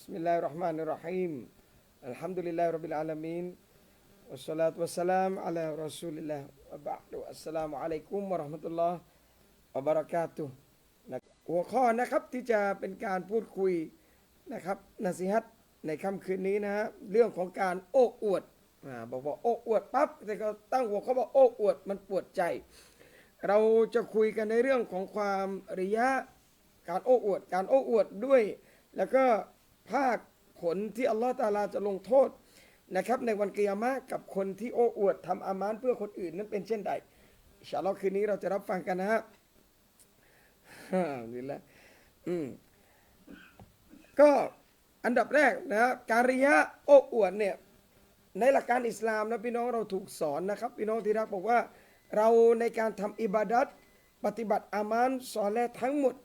بسم الله الرحمن الرحيم الحمد لله رب العالمين والصلاة والسلام على رسول الله وبعد السلام عليكم ورحمة الله وبركاته นะหัวข้อนะครับที่จะเป็นการพูดคุยนะครับนาซีฮัตในค่ำคืนนี้นะฮะเรื่องของการโอ้อวดอาบอกว่าโอ้อวดปั๊บแต่ก็ตั้งหัวข้อว่าโอ้อวดมันปวดใจ เราจะคุยกันในเรื่องของความริยะ การโอ้อวด การโอ้อวดด้วย แล้วก็ ภาคผลที่อัลลอฮฺตาลาจะลงโทษนะครับ ในวันกิยามะกับคนที่โอ้อวดทำอามานเพื่อคนอื่นนั้นเป็นเช่นใดอินชาอัลลอฮ์คืนนี้เราจะรับฟังกันนะฮะนี่แหละอืมก็อันดับแรกนะฮะการริยะโอ้อวดเนี่ยในหลักการอิสลามนะพี่น้องเราถูกสอนนะครับ พี่น้องที่รักบอกว่า เราในการทำอิบาดัตปฏิบัติอามานสอนและทั้งหมด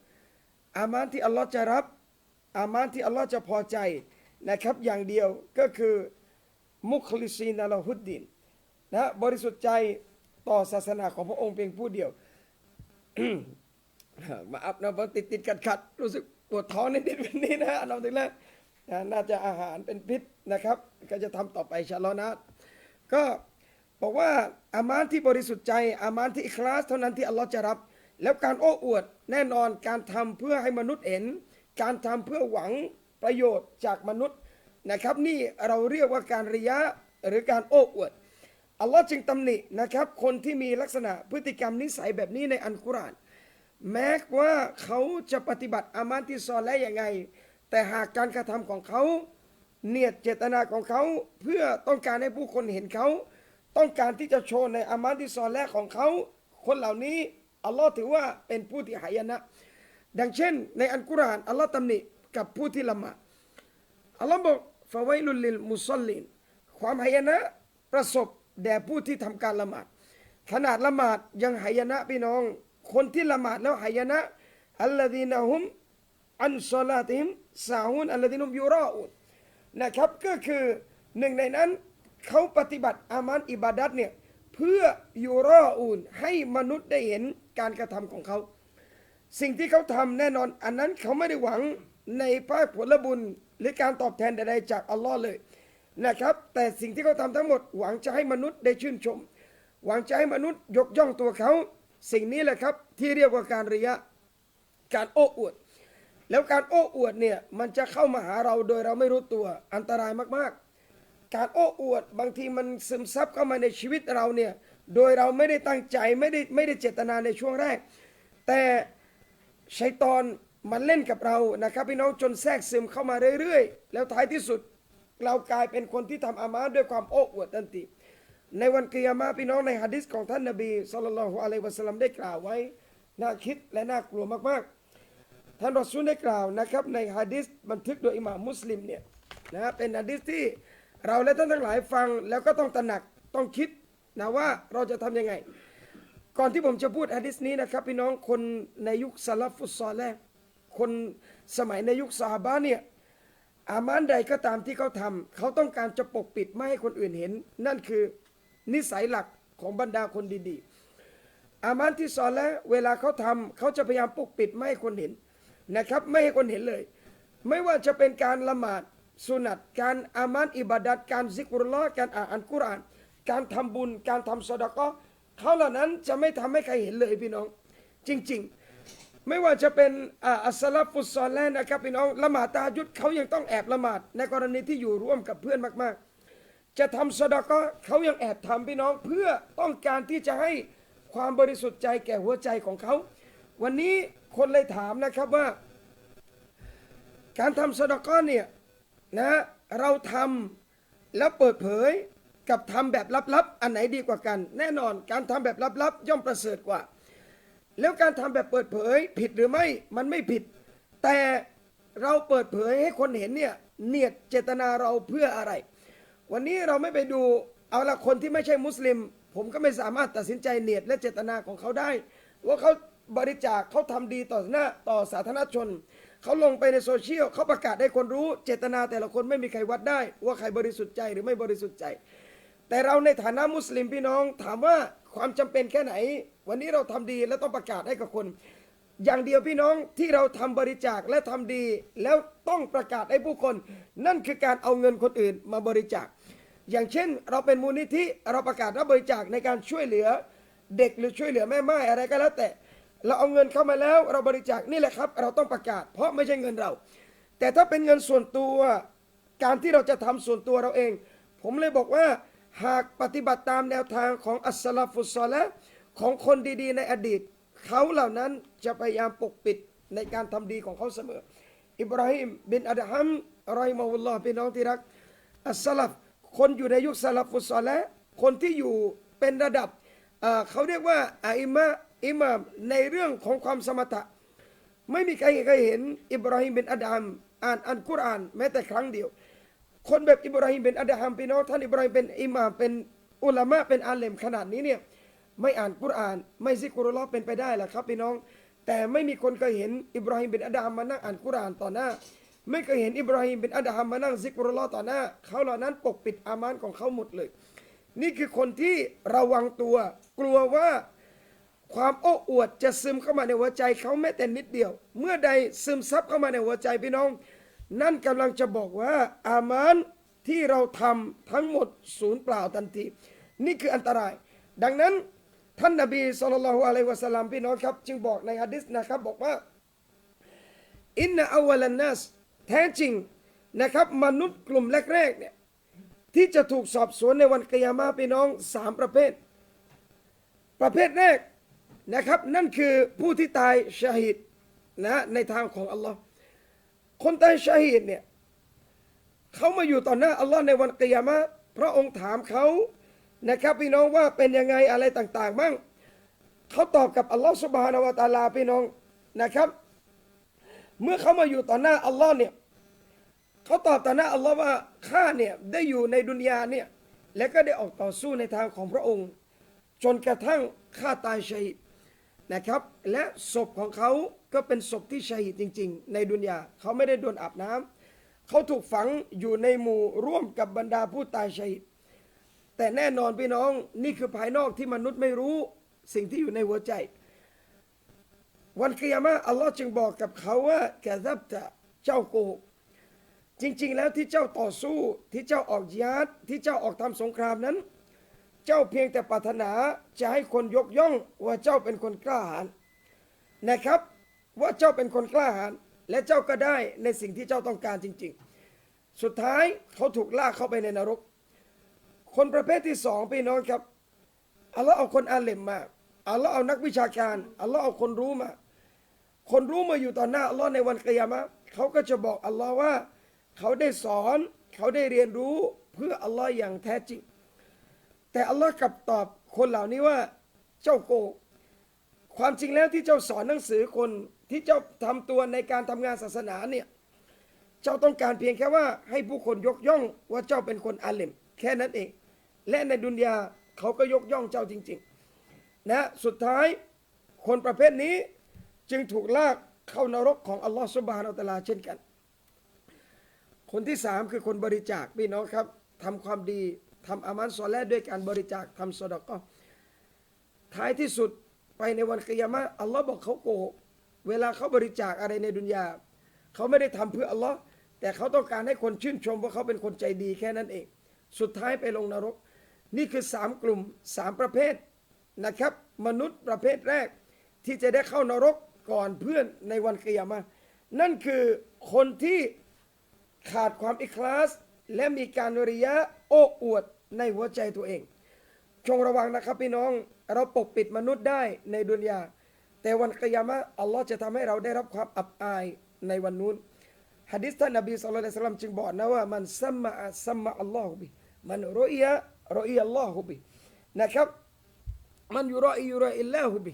อามานที่อัลลอฮ์จะรับ อามานที่อัลลอฮ์จะพอใจนะครับอย่างเดียวก็คือมุคลิซีนอัลฮุดดินนะบริสุทธิ์ใจต่อศาสนาของพระองค์เพียงผู้เดียว มาอัพนะติดติดขัดขัดรู้สึกปวดท้องนิดๆวันนี้นะอันดับที่แรกนะน่าจะอาหารเป็นพิษนะครับ ก็จะทำต่อไปอินชาอัลอนะก็บอกว่าอามานที่บริสุทธิ์ใจ อามานที่อิคลาสเท่านั้นที่อัลลอฮ์จะรับ แล้วการโอ้อวดแน่นอนการทำเพื่อให้มนุษย์เห็น การทำเพื่อหวังประโยชน์จากมนุษย์นะครับ นี่เราเรียกว่าการริยะหรือการโอ้อวดอัลลอฮ์จึงตำหนินะครับ คนที่มีลักษณะพฤติกรรมนิสัยแบบนี้ในอันกุราน แม้ว่าเขาจะปฏิบัติอามานที่ซอและอยังไง แต่หากการกระทำของเขา เนียดเจตนาของเขาเพื่อต้องการให้ผู้คนเห็นเขาต้องการที่จะโชว์ในอามานที่ซอและของเขา คนเหล่านี้อัลลอฮ์ถือว่าเป็นผู้ที่หายนะ ดังเช่น ในอันกุรอานอัลลอฮ์ตำหนิกับผู้ที่ละหมาดอัลลอฮ์บอกฟาไวลุลลิลมุสลินความหายนะประสบแด่ผู้ที่ทำการละหมาดขนาดละหมาดยังหายนะพี่น้อง คนที่ละหมาดแล้วหายนะอัลลดีนะฮุมอันซอลาติมสาฮุนอัลลดีนุมยูรออุนนะครับก็คือหนึ่งในนั้นเขาปฏิบัติอามานอิบาดัตเนี่ยเพื่อยูรออุนให้มนุษย์ได้เห็นการกระทำของเขา สิ่งที่เขาทำแน่นอน อันนั้นเขาไม่ได้หวังในภาคผลบุญหรือการตอบแทนใดๆจากอัลลอฮ์เลยนะครับ แต่สิ่งที่เขาทำทั้งหมด หวังจะให้มนุษย์ได้ชื่นชม หวังจะให้มนุษย์ยกย่องตัวเขา สิ่งนี้แหละครับที่เรียกว่าการริยะการโอ้อวด แล้วการโอ้อวดเนี่ยมันจะเข้ามาหาเราโดยเราไม่รู้ตัวอันตรายมากๆ การโอ้อวดบางทีมันซึมซับเข้ามาในชีวิตเราเนี่ยโดยเราไม่ได้ตั้งใจไม่ได้ไม่ได้เจตนาในช่วงแรก แต่ ชัยตอนมันเล่นกับเรานะครับ พี่น้องจนแทรกซึมเข้ามาเรื่อยๆ แล้วท้ายที่สุดเรากลายเป็นคนที่ทำอามาด้วยความโอ้อวดทันทีในวันกิยามะพี่น้องในฮะดิษของท่านนบีสุลต่านละฮ์อะลัยวะสัลลัมได้กล่าวไว้ น่าคิดและน่ากลัวมากๆ ท่านรอซูลได้กล่าวนะครับ ในฮะดิษบันทึกโดยอิหม่ามมุสลิมเนี่ยนะเป็นฮะดิษที่เราและท่านทั้งหลายฟังแล้วก็ต้องตระหนักต้องคิดนะว่าเราจะทำยังไง ก่อนที่ผมจะพูดฮะดิษนี้นะครับพี่น้องคนในยุคซาลฟุตซอลแรกคนสมัยในยุคซาฮาบะเนี่ยอามานใดก็ตามที่เขาทำเขาต้องการจะปกปิดไม่ให้คนอื่นเห็น นั่นคือนิสัยหลักของบรรดาคนดีๆ อามานที่สอนแล้วเวลาเขาทำเขาจะพยายามปกปิดไม่ให้คนเห็นนะครับ ไม่ให้คนเห็นเลย ไม่ว่าจะเป็นการละหมาดสุนัตการอามานอิบาดัดการซิกรุลลอการอ่านอัลกุรอาน การทำบุญการทำสดก็ เขาเหล่านั้นจะไม่ทำให้ใครเห็นเลยพี่น้อง จริง ๆ ไม่ว่าจะเป็นอัสลาฟุตซอลแลนนะครับพี่น้องละหมาดตายุดเขายังต้องแอบละหมาดในกรณีที่อยู่ร่วมกับเพื่อนมาก ๆ จะทำสดก็เขายังแอบทำพี่น้องเพื่อต้องการที่จะให้ความบริสุทธิ์ใจแก่หัวใจของเขา วันนี้คนเลยถามนะครับว่า การทำสดาก็เนี่ยนะเราทำแล้วเปิดเผย กับทำแบบลับๆ อันไหนดีกว่ากัน แน่นอนการทำแบบลับๆ ย่อมประเสริฐกว่า แล้วการทำแบบเปิดเผยผิดหรือไม่มันไม่ผิด แต่เราเปิดเผยให้คนเห็นเนี่ยเนียดเจตนาเราเพื่ออะไร วันนี้เราไม่ไปดูเอาละคนที่ไม่ใช่มุสลิม ผมก็ไม่สามารถตัดสินใจเนียดและเจตนาของเขาได้ ว่าเขาบริจาคเขาทำดีต่อหน้าต่อสาธารณชนเขาลงไปในโซเชียลเขาประกาศให้คนรู้เจตนาแต่ละคนไม่มีใครวัดได้ ว่าใครบริสุทธิ์ใจหรือไม่บริสุทธิ์ใจ แต่เราในฐานะมุสลิมพี่น้องถามว่าความจำเป็นแค่ไหน วันนี้เราทำดีแล้วต้องประกาศให้กับคน อย่างเดียวพี่น้องที่เราทำบริจาคและทำดี แล้วต้องประกาศให้ผู้คน นั่นคือการเอาเงินคนอื่นมาบริจาค อย่างเช่น เราเป็นมูลนิธิเราประกาศรับบริจาคในการช่วยเหลือเด็กหรือช่วยเหลือแม่ไม้อะไรก็แล้ว แต่เราเอาเงินเข้ามาแล้วเราบริจาคนี่แหละครับ เราต้องประกาศ เพราะไม่ใช่เงินเรา แต่ถ้าเป็นเงินส่วนตัว การที่เราจะทำส่วนตัวเราเอง ผมเลยบอกว่า หากปฏิบัติตามแนวทางของอัสสลาฟุสซอและห์ของคนดีๆ ในอดีต เขาเหล่านั้นจะพยายามปกปิดในการทำดีของเขาเสมอ อิบราฮิมบินอัดฮัมรอยมาวุลลอฮ์พี่น้องที่รัก อัสสลัฟคนอยู่ในยุคสลับฟุตซอลและคนที่อยู่เป็นระดับเขาเรียกว่าอาอิมะอิมามในเรื่องของความสมถะ ไม่มีใครเคยเห็นอิบราฮิมเป็นอัดฮัมอ่านอันกุรอานแม้แต่ครั้งเดียว คนแบบอิบราฮิมเป็นอัดฮัมพี่น้องท่านอิบราฮิมเป็นอิหม่ามเป็นอุลามะเป็นอาเลมขนาดนี้เนี่ยไม่อ่านกุรอาน ไม่ซิกุรุลลอฮ์เป็นไปได้หรอครับพี่น้อง แต่ไม่มีคนเคยเห็นอิบราฮิมเป็นอัดฮัมมานั่งอ่านกุรอานต่อหน้า ไม่เคยเห็นอิบราฮิมเป็นอัดฮัมมานั่งซิกรุลลอฮ์ต่อหน้า เขาเหล่านั้นปกปิดอามานของเขาหมดเลย นี่คือคนที่ระวังตัวกลัวว่าความโอ้อวดจะซึมเข้ามาในหัวใจเขาแม้แต่นิดเดียว เมื่อใดซึมซับเข้ามาในหัวใจพี่น้อง นั่นกำลังจะบอกว่า อามานที่เราทำทั้งหมดศูนย์เปล่าทันที นี่คืออันตราย ดังนั้นท่านนบีสุลต่านละฮ์อะลัยวะสัลลัมพี่น้องครับ จึงบอกในฮะดิษนะครับบอกว่าอินนาอวลันนัสแท้จริงนะครับมนุษย์กลุ่มแรกๆเนี่ยที่จะถูกสอบสวนในวันกิยามะห์พี่น้องสามประเภท ประเภทแรกนะครับนั่นคือผู้ที่ตายชาฮิดนะในทางของอัลลอฮ์ คนตายชาฮิดเนี่ยเขามาอยู่ต่อหน้าอัลลอฮ์ในวันกิยามะพระองค์ถามเขานะครับพี่น้องว่าเป็นยังไงอะไรต่างๆบ้างเขาตอบกับอัลลอฮ์สุบฮานาวะตาลาพี่น้องนะครับ เมื่อเขามาอยู่ต่อหน้าอัลลอฮ์เนี่ยเขาตอบต่อหน้าอัลลอฮ์ว่าข้าเนี่ยได้อยู่ในดุนยาเนี่ยและก็ได้ออกต่อสู้ในทางของพระองค์ จนกระทั่งข้าตายชหิดนะครับ และศพของเขา ก็เป็นศพที่ชหิดจริง ๆ ในดุนยาเขาไม่ได้โดนอาบน้ำเขาถูกฝังอยู่ในหมู่ร่วมกับบรรดาผู้ตายชหิดแต่แน่นอนพี่น้องนี่คือภายนอกที่มนุษย์ไม่รู้สิ่งที่อยู่ในหัวใจ วันกิยามะอัลลอฮ์จึงบอกกับเขาว่าแกซับจะเจ้าโกหกจริง ๆ แล้วที่เจ้าต่อสู้ที่เจ้าออกยิฮาดที่เจ้าออกทำสงครามนั้น เจ้าเพียงแต่ปรารถนาจะให้คนยกย่องว่าเจ้าเป็นคนกล้าหาญนะครับ ว่าเจ้าเป็นคนกล้าหาญและเจ้าก็ได้ในสิ่งที่เจ้าต้องการจริง ๆ สุดท้ายเขาถูกลากเข้าไปในนรก คนประเภทที่สองพี่น้องครับอัลลอฮ์เอาคนอาเลมมาอัลลอฮ์เอานักวิชาการอัลลอฮ์เอาคนรู้มา คนรู้มาอยู่ต่อหน้าอัลลอฮ์ในวันกิยามะเขาก็จะบอกอัลลอฮ์ว่า เขาได้สอนเขาได้เรียนรู้เพื่ออัลลอฮ์อย่างแท้จริง แต่อัลลอฮ์กลับตอบคนเหล่านี้ว่าเจ้าโกหกความจริงแล้วที่เจ้าสอนหนังสือคน ที่เจ้าทำตัวในการทำงานศาสนาเนี่ยเจ้าต้องการเพียงแค่ว่าให้ผู้คนยกย่องว่าเจ้าเป็นคนอาเลมแค่นั้นเอง และในดุนยาเขาก็ยกย่องเจ้าจริง ๆ นะสุดท้ายคนประเภทนี้จึงถูกลากเข้านรกของอัลลอฮฺสุบฮานาอัลตลาเช่นกัน คนที่สามคือคนบริจาคพี่น้องครับทำความดีทำอามันซอแลด้วยการบริจาคทำสดก็ท้ายที่สุดไปในวันกิยามะอัลลอฮ์บอกเขาโกหก เวลาเขาบริจาคอะไรในดุนยาเขาไม่ได้ทำเพื่ออัลลอฮ์แต่เขาต้องการให้คนชื่นชมว่าเขาเป็นคนใจดีแค่นั้นเอง สุดท้ายไปลงนรก นี่คือสามกลุ่มสามประเภทนะครับ มนุษย์ประเภทแรก ที่จะได้เข้านรกก่อนเพื่อนในวันเกิยามะห์นั่นคือคนที่ขาดความอิคลาส และมีการริยะโอ้อวดในหัวใจตัวเองจงระวังนะครับพี่น้องเราปกปิดมนุษย์ได้ในดุนยา แต่วันกิยามะอัลลอฮ์จะทำให้เราได้รับความอับอายในวันนู้นฮะดิษท่านนบีสุลต่านจึงบอกนะว่ามันซัมมะซัมมะอัลลอฮุบิมันรอยะรอยอัลลอฮุบินะครับมันยู่รอยู่รออิลลาฮุบิ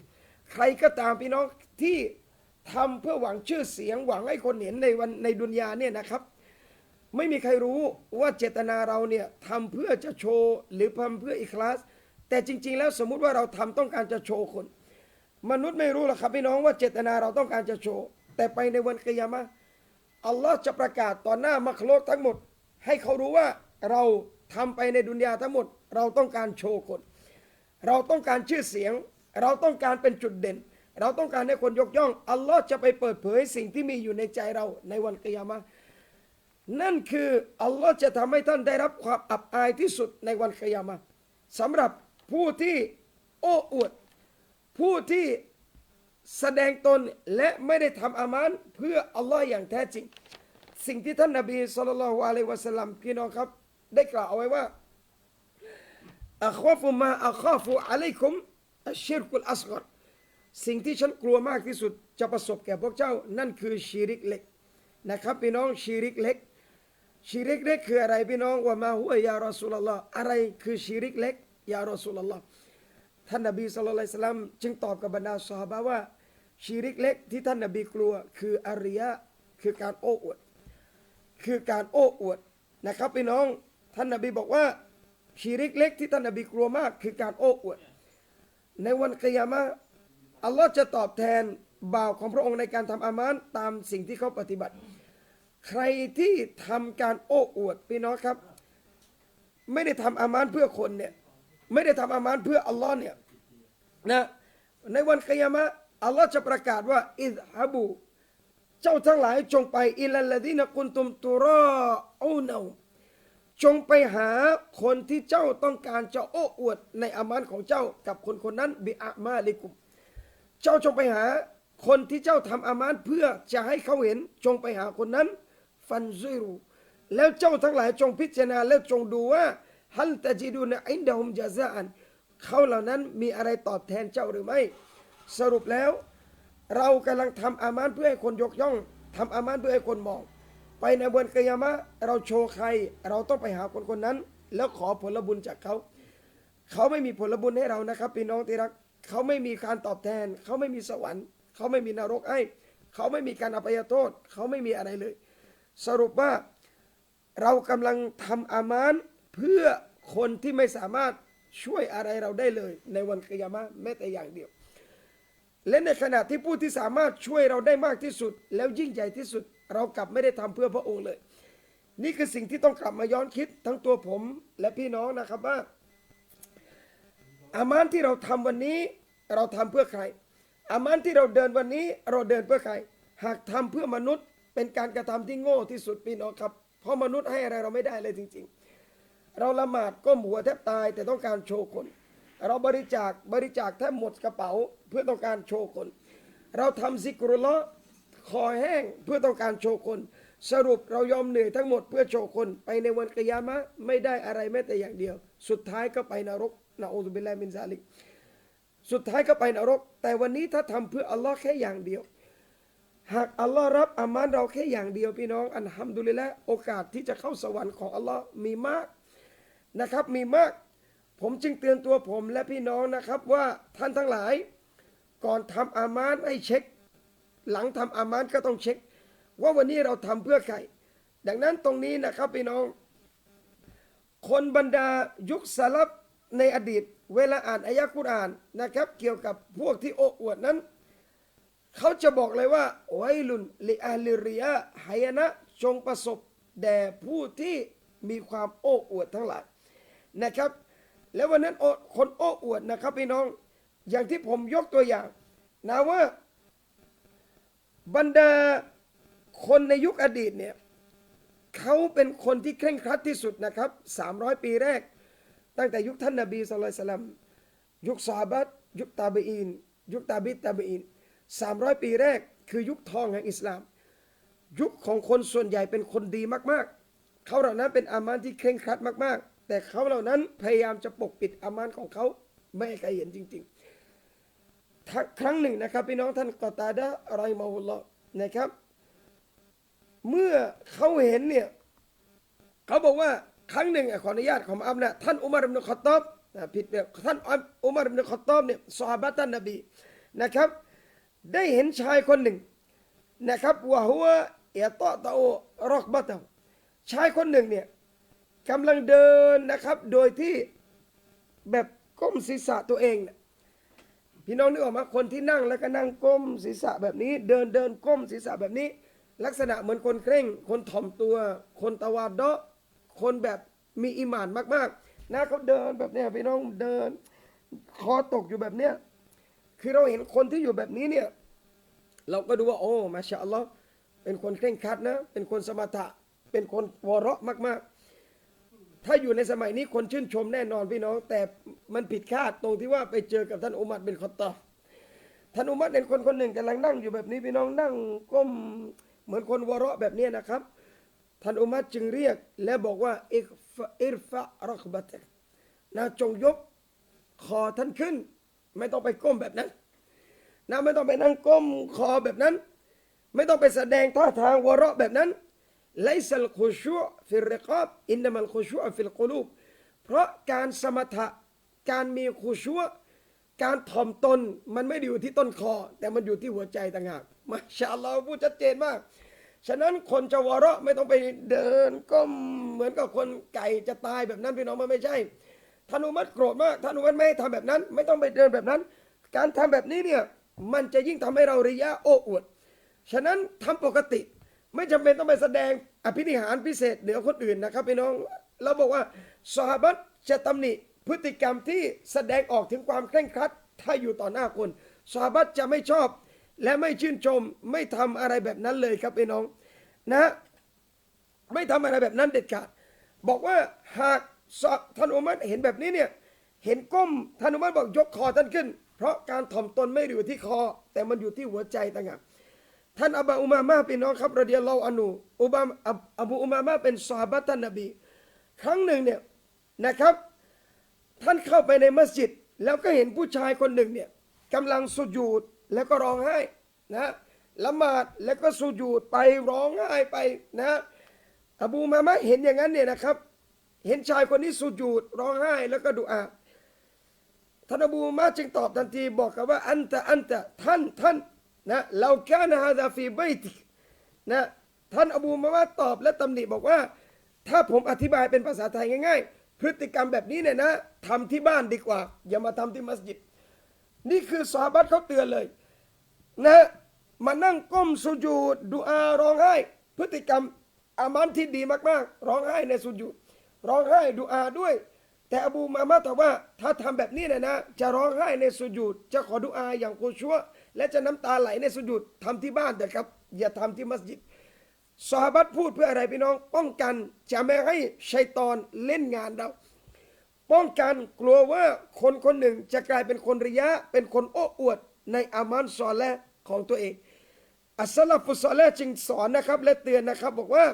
ใครก็ตามพี่น้องที่ทำเพื่อหวังชื่อเสียงหวังให้คนเห็นในวันในดุนยาเนี่ยนะครับ ไม่มีใครรู้ว่าเจตนาเราเนี่ยทำเพื่อจะโชว์หรือทำเพื่ออีคลาส แต่จริง ๆ แล้วสมมุติว่าเราทำต้องการจะโชว์คน มนุษย์ไม่รู้หรอกครับพี่น้องว่าเจตนาเราต้องการจะโชว์แต่ไปในวันกิยามะอัลลอฮ์จะประกาศต่อหน้ามัคโลกทั้งหมด ให้เขารู้ว่าเราทำไปในดุนยาทั้งหมด เราต้องการโชว์คนเราต้องการชื่อเสียง เราต้องการเป็นจุดเด่น เราต้องการให้คนยกย่องอัลลอฮ์จะไปเปิดเผยสิ่งที่มีอยู่ในใจเราในวันกิยามะนั่นคืออัลลอฮ์จะทำให้ท่านได้รับความอับอายที่สุดในวันกิยามะสำหรับผู้ที่โอ้อวด ผู้ที่แสดงตนและไม่ได้ทำอามานเพื่ออัลลอฮ์อย่างแท้จริง สิ่งที่ท่านนบีสุลต่านละฮ์อะลัยวะสัลลัมพี่น้องครับ ได้กล่าวเอาไว้ว่าอัคฟุมาอัคฟุอะลัยคุมอัชิรกุลอัสกรสิ่งที่ฉันกลัวมากที่สุดจะประสบแก่พวกเจ้า นั่นคือชีริกเล็กนะครับพี่น้องชีริกเล็กชีริกเล็กคืออะไรพี่น้องว่ามาหัวยารอสูลลอฮ์อะไรคือชีริกเล็กยารอสูลลอฮ์ ท่านนบีสุลต่านสลัมจึงตอบกับบรรดาสหบะว่า ชีริกเล็กที่ท่านนบีกลัว คืออาริยะคือการโอ้อวด คือการโอ้อวดนะครับพี่น้องท่านนบีบอกว่าชีริกเล็กที่ท่านนบีกลัวมาก คือการโอ้อวด ในวันกิยามะอัลลอฮ์จะตอบแทนบ่าวของพระองค์ในการทำอามานตามสิ่งที่เขาปฏิบัติ ใครที่ทำการโอ้อวดพี่น้องครับ ไม่ได้ทำอามานเพื่อคนเนี่ย ไม่ได้ทำอามานเพื่ออัลลอฮ์เนี่ยนะในวันกิยามะอัลลอฮ์จะประกาศว่าอิดฮับูเจ้าทั้งหลายจงไปอิลัลลดีนกุนตุมตุรออูนาวจงไปหาคนที่เจ้าต้องการจะโอ้อวดในอามานของเจ้ากับคนคนนั้นบิอามาลิกุม เจ้าจงไปหาคนที่เจ้าทำอามานเพื่อจะให้เขาเห็นจงไปหาคนนั้น ฟันซุยรูแล้วเจ้าทั้งหลายจงพิจารณาแล้วจงดูว่า ฮัลตะจิดูนอินดะฮุมจาซาอันเขาเหล่านั้นมีอะไรตอบแทนเจ้าหรือไม่ สรุปแล้ว เรากำลังทำอามานเพื่อให้คนยกย่องทำอามานเพื่อให้คนมอง ไปในวันกิยามะเราโชว์ใคร เราต้องไปหาคนคนนั้น แล้วขอผลบุญจากเขา เขาไม่มีผลบุญให้เรานะครับพี่น้องที่รัก เขาไม่มีการตอบแทน เขาไม่มีสวรรค์ เขาไม่มีนรกให้เขาไม่มีการอภัยโทษ เขาไม่มีอะไรเลย สรุปว่าเรากำลังทำอามาน เพื่อคนที่ไม่สามารถช่วยอะไรเราได้เลย ในวันกิยามะแม้แต่อย่างเดียว และในขณะที่ผู้ที่สามารถช่วยเราได้มากที่สุด แล้วยิ่งใหญ่ที่สุด เรากลับไม่ได้ทำเพื่อพระองค์เลย นี่คือสิ่งที่ต้องกลับมาย้อนคิดทั้งตัวผมและพี่น้องนะครับว่า อามานที่เราทำวันนี้เราทำเพื่อใคร อามานที่เราเดินวันนี้เราเดินเพื่อใคร หากทำเพื่อมนุษย์เป็นการกระทำที่โง่ที่สุดพี่น้องครับ เพราะมนุษย์ให้อะไรเราไม่ได้เลยจริง ๆ เราละหมาดก้มหัวแทบตาย แต่ต้องการโชว์คน เราบริจาคบริจาคแทบหมดกระเป๋า เพื่อต้องการโชว์คน เราทำซิกรุลละคอแห้งเพื่อต้องการโชว์คน สรุปเรายอมเหนื่อยทั้งหมดเพื่อโชว์คน ไปในวันกิยามะไม่ได้อะไรแม้แต่อย่างเดียว สุดท้ายก็ไปนรกนะอูซุบิลลาฮิมินซาลิกสุดท้ายก็ไปนรก แต่วันนี้ถ้าทำเพื่ออัลลอฮ์แค่อย่างเดียว หากอัลลอฮ์รับอามานเราแค่อย่างเดียวพี่น้อง อันฮัมดุลิลละโอกาสที่จะเข้าสวรรค์ของอัลลอฮ์มีมาก นะครับมีมาก ผมจึงเตือนตัวผมและพี่น้องนะครับว่าท่านทั้งหลาย ก่อนทำอามานให้เช็ค หลังทำอามานก็ต้องเช็ค ว่าวันนี้เราทำเพื่อใครดังนั้นตรงนี้นะครับพี่น้อง คนบรรดายุคสลับในอดีต เวลาอ่านอายะกุรอานนะครับ เกี่ยวกับพวกที่โอ้อวดนั้น เขาจะบอกเลยว่าไวลุนลิอาลิริยะหายนะจงประสบแด่ผู้ที่มีความโอ้อวดทั้งหลาย นะครับ แล้ววันนั้นโอคนโอ้อวดนะครับพี่น้องอย่างที่ผมยกตัวอย่างนะว่าบรรดาคนในยุคอดีตเนี่ยเขาเป็นคนที่เคร่งครัดที่สุดนะครับ 300 ปีแรก ตั้งแต่ยุคท่านนบีสุลต่านยุคซาบัตยุคตาบีอิน ยุคตาบิตตาบีอิน 300 ปีแรกคือยุคทองแห่งอิสลาม ยุคของคนส่วนใหญ่เป็นคนดีมากๆ เขาเหล่านั้นเป็นอามานที่เคร่งครัดมากๆ แต่เขาเหล่านั้นพยายามจะปกปิดอามานของเขาไม่ให้ใครเห็นจริงๆทครั้งหนึ่งนะครับพี่น้องท่านกอตาดะอะไรมาฮุลลอนะครับ เมื่อเขาเห็นเนี่ยเขาบอกว่าครั้งหนึ่งขออนุญาตของอับนะท่านอุมารอิบนุขอตตอบนะผิดแบบท่านอุมารอิบนุขอตตอบเนี่ยซอฮาบะห์ท่านนบีนะครับ ได้เห็นชายคนหนึ่งนะครับว่าหัวเอตอตโอรอกบะเตชายคนหนึ่งเนี่ย กำลังเดินนะครับ โดยที่แบบก้มศีรษะตัวเองเนี่ยพี่น้องนึกออกไหมาคนที่นั่งแล้วก็นั่งก้มศีรษะแบบนี้ เดินเดินก้มศีรษะแบบนี้ ลักษณะเหมือนคนเคร่ง คนถ่อมตัว คนตะวาดเดาะคนแบบมีอิมานมากๆนะเขาเดินแบบเนี้ยพี่น้องเดิน คอตกอยู่แบบเนี้ยคือเราเห็นคนที่อยู่แบบนี้เนี่ยเราก็ดูว่าโอ้มาชาอัลลอฮ์เป็นคนเคร่งครัดนะ เป็นคนสมถะเป็นคนวอระมาก ๆ ถ้าอยู่ในสมัยนี้คนชื่นชมแน่นอนพี่น้อง แต่มันผิดคาดตรงที่ว่าไปเจอกับท่านอุมัรเป็นคอตตอท่านอุมัรเป็นคนคนหนึ่งกำลังนั่งอยู่แบบนี้พี่น้องนั่งก้มเหมือนคนวอเราะแบบนี้นะครับ ท่านอุมัรจึงเรียกและบอกว่าอิกฟะอิฟะรักบะตกนะจงยกคอท่านขึ้น ไม่ต้องไปก้มแบบนั้นนะไม่ต้องไปนั่งก้มคอแบบนั้น ไม่ต้องไปแสดงท่าทางวะเราะแบบนั้น ไลซัลคุชูฟิริกอบอินนามัลคุชูฟิลกุลูบเพราะการสมถะการมีคุชูการถ่อมตนมันไม่ได้อยู่ที่ต้นคอ แต่มันอยู่ที่หัวใจต่างหากมาชาลลอฮ์พูดชัดเจนมาก ฉะนั้นคนจะวเราะไม่ต้องไปเดินก้มเหมือนกับคนไก่จะตายแบบนั้นพี่น้องมันไม่ใช่ท่านอุมัตโกรธมากท่านอุมัตไม่ให้ทำแบบนั้น ไม่ต้องไปเดินแบบนั้น การทำแบบนี้เนี่ยมันจะยิ่งทำให้เราริยะโอ้อวด ฉะนั้นทำปกติ ไม่จำเป็นต้องไปแสดงอภินิหารพิเศษเหนือคนอื่นนะครับพี่น้องเราบอกว่าสหบัตจะตำหนิพฤติกรรมที่แสดงออกถึงความเคร่งครัด ถ้าอยู่ต่อหน้าคนสหบัตจะไม่ชอบ และไม่ชื่นชม ไม่ทำอะไรแบบนั้นเลยครับพี่น้องนะไม่ทำอะไรแบบนั้นเด็ดขาดบอกว่าหากท่านอุมัรเห็นแบบนี้เนี่ยเห็นก้มท่านอุมัรบอกยกคอท่านขึ้น เพราะการถ่อมตนไม่อยู่ที่คอ แต่มันอยู่ที่หัวใจต่างหาก ท่านอบอุมามาพี่น้องครับรดิยัลลอฮุอันูอุบามอับูอุมามาเป็นซอฮาบะห์ท่านนบี ครั้งหนึ่งเนี่ยนะครับ ท่านเข้าไปในมัสยิด แล้วก็เห็นผู้ชายคนหนึ่งเนี่ยกำลังสุญูดแล้วก็ร้องไห้นะละหมาดแล้วก็สุญูดไปร้องไห้ไปนะอบูมามะเห็นอย่างนั้นเนี่ยนะครับ เห็นชายคนนี้สุญูดร้องไห้แล้วก็ดุอาท่านอบูมามะจึงตอบทันทีบอกกับว่าอันตะอันตะท่านท่าน นะเราแค่นะฮะดาฟีไบตินะท่านอบูมามะตอบและตำหนิบอกว่า ถ้าผมอธิบายเป็นภาษาไทยง่าย ๆ พฤติกรรมแบบนี้เนี่ยนะทำที่บ้านดีกว่า อย่ามาทำที่มัสยิด นี่คือสาบัตเขาเตือนเลยนะมานั่งก้มสุญูดดูอาร้องไห้ พฤติกรรมอามันที่ดีมากๆ ร้องไห้ในสุญูดร้องไห้ดูอาด้วย แต่อบูมามาตอบว่า ถ้าทำแบบนี้เนี่ยนะ จะร้องไห้ในสุญูดจะขอดูอาอย่างกุชัว และจะน้ำตาไหลในสุญูดทำที่บ้านเถอะครับ อย่าทำที่มัสยิดสหบัตพูดเพื่ออะไรพี่น้อง ป้องกันจะไม่ให้ชัยตอนเล่นงานเรา ป้องกันกลัวว่าคนคนหนึ่งจะกลายเป็นคนริยะ เป็นคนโอ้อวดในอามันซอลและของตัวเอง อัสลัฟุสซอลและจึงสอนนะครับ และเตือนนะครับบอกว่า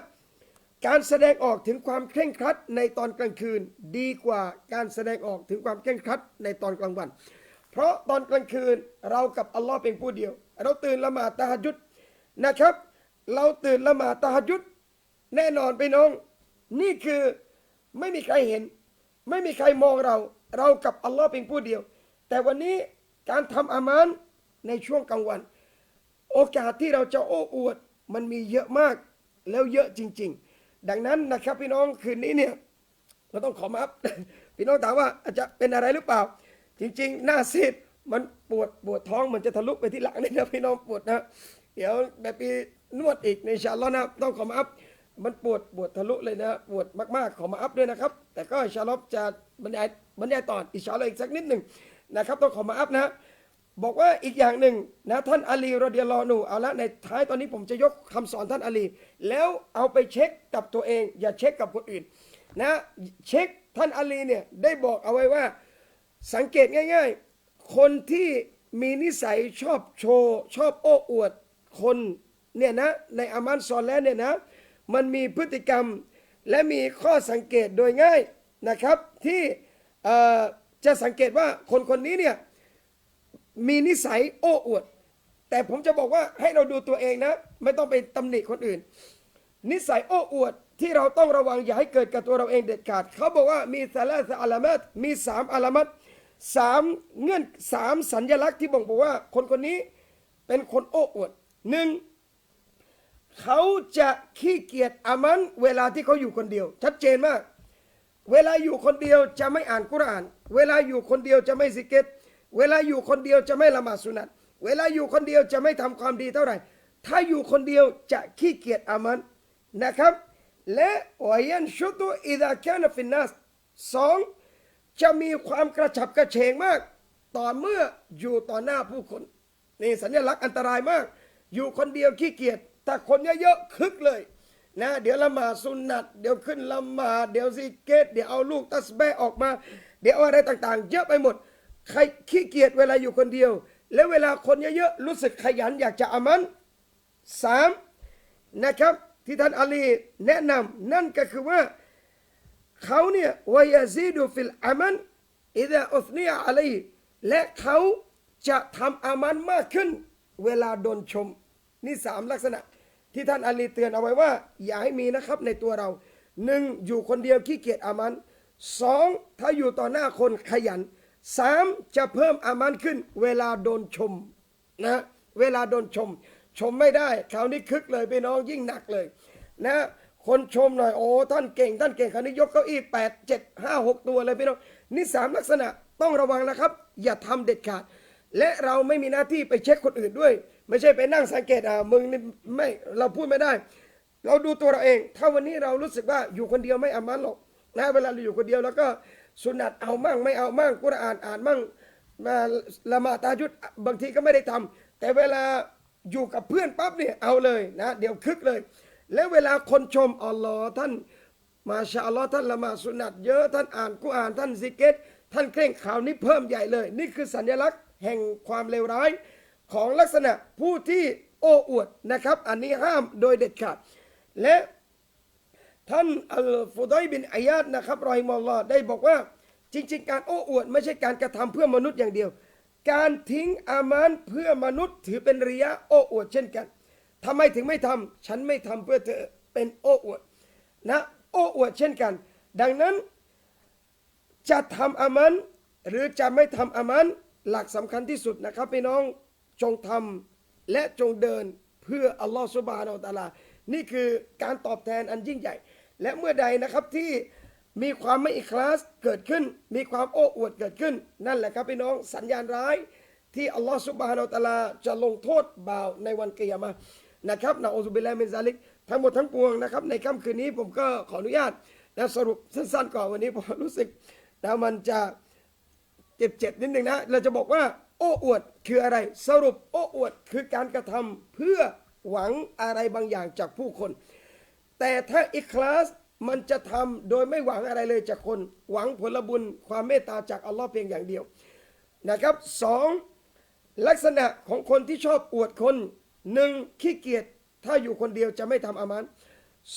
การแสดงออกถึงความเคร่งครัดในตอนกลางคืน ดีกว่าการแสดงออกถึงความเคร่งครัดในตอนกลางวัน เพราะตอนกลางคืนเรากับอัลลอฮ์เป็นผู้เดียว เราตื่นละหมาดตะฮัจญุดนะครับ เราตื่นละหมาดตะฮัจญุดแน่นอนไปน้อง นี่คือไม่มีใครเห็น ไม่มีใครมองเรา เรากับอัลลอฮ์เป็นผู้เดียว แต่วันนี้การทำอามานในช่วงกลางวัน โอกาสที่เราจะโอ้อวดมันมีเยอะมากแล้วเยอะจริง ๆ ดังนั้นนะครับพี่น้องคืนนี้เนี่ยเราต้องขอมาอัพพี่น้องถามว่าอาจจะเป็นอะไรหรือเปล่า จริง ๆ หน้าซีดมันปวดปวดท้องมันจะทะลุไปที่หลังนี่นะพี่น้องปวดนะเดี๋ยวแบบปีนวดอีกในชาลอนะต้องขอมาอัพมันปวดปวดทะลุเลยนะปวดมากๆขอมาอัพด้วยนะครับ แต่ก็ชาลอจะบรรยายบรรยายตออินชาลออีกสักนิดหนึ่งนะครับ ต้องขอมาอัพนะบอกว่าอีกอย่างหนึ่งนะท่านอาลีรอเดียลอนูเอาละในท้ายตอนนี้ผมจะยกคำสอนท่านอาลี แล้วเอาไปเช็คกับตัวเอง อย่าเช็คกับคนอื่นนะเช็คท่านอาลีเนี่ยได้บอกเอาไว้ว่า สังเกตง่าย ๆ คนที่มีนิสัยชอบโชว์ ชอบโอ้อวดคนเนี่ยนะในอามันซอนแล้วเนี่ยนะมันมีพฤติกรรมและมีข้อสังเกตโดยง่ายนะครับ ที่จะสังเกตว่าคนคนนี้เนี่ยมีนิสัยโอ้อวด แต่ผมจะบอกว่าให้เราดูตัวเองนะ ไม่ต้องไปตำหนิคนอื่น นิสัยโอ้อวดที่เราต้องระวังอย่าให้เกิดกับตัวเราเองเด็ดขาด เขาบอกว่ามีสาระอาลามัตมีสามอาลามัต สามเงื่อนสามสัญลักษณ์ที่บ่งบอกว่า คนคนนี้เป็นคนโอ้อวดหนึ่งเขาจะขี้เกียจอามันเวลาที่เขาอยู่คนเดียว ชัดเจนมาก เวลาอยู่คนเดียวจะไม่อ่านกุราน เวลาอยู่คนเดียวจะไม่สิกเกตเวลาอยู่คนเดียวจะไม่ละหมาดสุนัตเวลาอยู่คนเดียวจะไม่ทำความดีเท่าไหร่ ถ้าอยู่คนเดียวจะขี้เกียจอามันนะครับ และวยันชุตุอิดาแคนฟินนัสสอง จะมีความกระฉับกระเฉงมากต่อเมื่ออยู่ต่อหน้าผู้คนนี่สัญลักษณ์อันตรายมาก อยู่คนเดียวขี้เกียจแต่คนเยอะๆคึกเลยนะเดี๋ยวละหมาดสุนัตเดี๋ยวขึ้นละหมาดเดี๋ยวซิกเกตเดี๋ยวเอาลูกตัสเบออกมา เดี๋ยวอะไรต่างๆ เยอะไปหมด ใครขี้เกียจเวลาอยู่คนเดียว แล้วเวลาคนเยอะๆรู้สึกขยันอยากจะอามันสามนะครับที่ท่านอาลีแนะนำนั่นก็คือว่า เขาเนี่ยวายาซีดูฟิลอามันอิดะอุสเนียอะไรและเขาจะทำอามันมากขึ้น เวลาโดนชม นี่สามลักษณะ ที่ท่านอาลีเตือนเอาไว้ว่า อย่าให้มีนะครับในตัวเราหนึ่งอยู่คนเดียวขี้เกียจอามันสองถ้าอยู่ต่อหน้าคนขยันสามจะเพิ่มอามันขึ้น เวลาโดนชมนะเวลาโดนชม ชมไม่ได้คราวนี้คึกเลยพี่น้องยิ่งหนักเลยนะ คนชมหน่อยโอ้ท่านเก่ง ท่านเก่งคราวนี้ยกเก้าอี้แปดเจ็ดห้าหกตัวเลยพี่น้องนี่สามลักษณะต้องระวังนะครับ อย่าทำเด็ดขาด และเราไม่มีหน้าที่ไปเช็คคนอื่นด้วย ไม่ใช่ไปนั่งสังเกตอ่ามึงนี่ไม่เราพูดไม่ได้ เราดูตัวเราเอง ถ้าวันนี้เรารู้สึกว่าอยู่คนเดียวไม่อามันหรอกนะเวลาเราอยู่คนเดียวแล้วก็สุนัตเอามั่งไม่เอามั่งกุรอานอ่านมั่งมาละมาตาจุดบางทีก็ไม่ได้ทำแต่เวลาอยู่กับเพื่อนปั๊บเนี่ยเอาเลยนะ เดี๋ยวคึกเลย แล้วเวลาคนชมอัลลอฮ์ท่าน มาชาอัลลอฮ์ท่านละหมาดสุนัตเยอะท่านอ่านกุรอานท่านซิกเกตท่านเคร่งข่าวนี้เพิ่มใหญ่เลย นี่คือสัญลักษณ์แห่งความเลวร้าย ของลักษณะผู้ที่โอ้อวดนะครับ อันนี้ห้ามโดยเด็ดขาด และท่านอัลฟุดัยบินอายาดนะครับรอยมอลลอฮ์ได้บอกว่าจริง ๆ การโอ้อวดไม่ใช่การกระทำเพื่อมนุษย์อย่างเดียว การทิ้งอามานเพื่อมนุษย์ถือเป็นริยะโอ้อวดเช่นกัน ทำไมถึงไม่ทำฉันไม่ทำเพื่อเธอเป็นโอ้อวดนะโอ้อวดเช่นกัน ดังนั้นจะทำอามันหรือจะไม่ทำอามันหลักสำคัญที่สุดนะครับพี่น้องจงทำและจงเดินเพื่ออัลลอฮฺสุบฮานาอัลตาลา นี่คือการตอบแทนอันยิ่งใหญ่ และเมื่อใดนะครับที่มีความไม่อิคลาสเกิดขึ้น มีความโอ้อวดเกิดขึ้น นั่นแหละครับพี่น้องสัญญาณร้ายที่อัลลอฮฺสุบฮานาอัลตาลาจะลงโทษบ่าวในวันเกิยามะห์ นะครับนะอูซุบิลลมินซาลิกทั้งหมดทั้งปวงนะครับในค่ำคืนนี้ผมก็ขออนุญาตนะสรุปสั้นๆก่อนวันนี้ผมรู้สึกนะมันจะเจ็บเจ็บนิดนึงนะเราจะบอกว่าโอ้อวดคืออะไร สรุปโอ้อวดคือการกระทำเพื่อหวังอะไรบางอย่างจากผู้คน แต่ถ้าอิคลาสมันจะทำโดยไม่หวังอะไรเลยจากคน หวังผลบุญความเมตตาจากอัลลอฮ์เพียงอย่างเดียวนะครับสองลักษณะของคนที่ชอบอวดคน หนึ่งขี้เกียจถ้าอยู่คนเดียวจะไม่ทำอามัน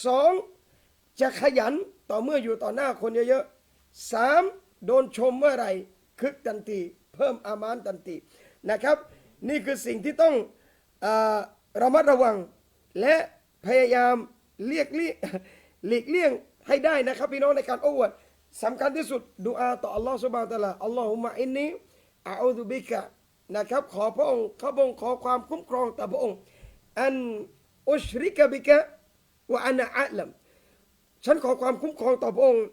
สองจะขยันต่อเมื่ออยู่ต่อหน้าคนเยอะๆสามโดนชมเมื่อไหร่คึกทันทีเพิ่มอามานทันทีนะครับ นี่คือสิ่งที่ต้องอระมัดระวัง และพยายามเรียกลี่ยหลีกเลี่ยงให้ได้นะครับพี่น้องในการโอ้วดสำคัญที่สุดดูอาต่ออัลลอฮฺสุบานตะลาอัลลอฮุมะอินนีอาอูดุบิกะ นะครับ ขอพระองค์ข้าพระองค์ขอความคุ้มครองต่อพระองค์อันอุชริกะบิกะวะอานอัลลัมฉันขอความคุ้มครองต่อพระองค์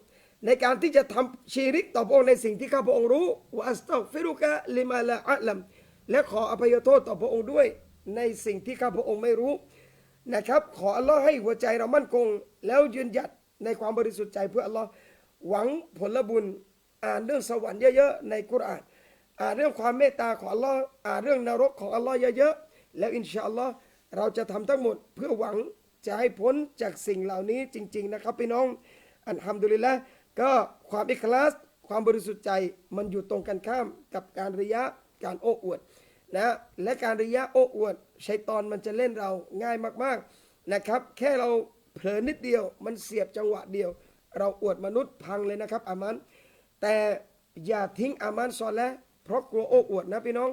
ในการที่จะทำชีริกต่อพระองค์ในสิ่งที่ข้าพระองค์รู้วะอัสตัฆฟิรุกะลิมาลาอัลลัมและขออภัยโทษต่อพระองค์ด้วย ในสิ่งที่ข้าพระองค์ไม่รู้นะครับ ขออัลลอฮ์ให้หัวใจเรามั่นคง แล้วยืนหยัดในความบริสุทธิ์ใจเพื่ออัลลอฮ์หวังผลบุญอ่านเรื่องสวรรค์เยอะๆในกุรอาน อ่านเรื่องความเมตตาของอัลลอฮ์อ่านเรื่องนรกของอัลลอฮ์เยอะๆแล้วอินชาอัลลอฮ์เราจะทำทั้งหมดเพื่อหวังจะให้พ้นจากสิ่งเหล่านี้จริง ๆ นะครับพี่น้องอันฮัมดุลิลละก็ความอิคลาส ความบริสุทธิ์ใจมันอยู่ตรงกันข้ามกับการริยะการโอ้อวดนะและการริยะโอ้อวดชัยตอนมันจะเล่นเราง่ายมากๆนะครับ แค่เราเผลอนิดเดียว มันเสียบจังหวะเดียว เราอวดมนุษย์พังเลยนะครับอามันแต่อย่าทิ้งอามันซอนแล้ว เพราะกลัวโอ้อวดนะพี่น้อง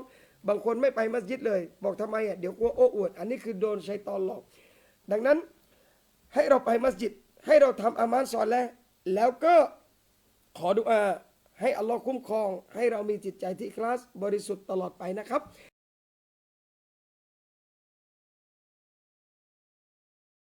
บางคนไม่ไปมัสยิดเลย บอกทำไมอะเดี๋ยวกลัวโอ้อวด อันนี้คือโดนชัยตอนหลอก ดังนั้นให้เราไปมัสยิด ให้เราทำอามานสอนแล้วแล้วก็ขอดุอาให้อัลลอฮ์คุ้มครอง ให้เรามีจิตใจที่คลาสบริสุทธิ์ตลอดไปนะครับ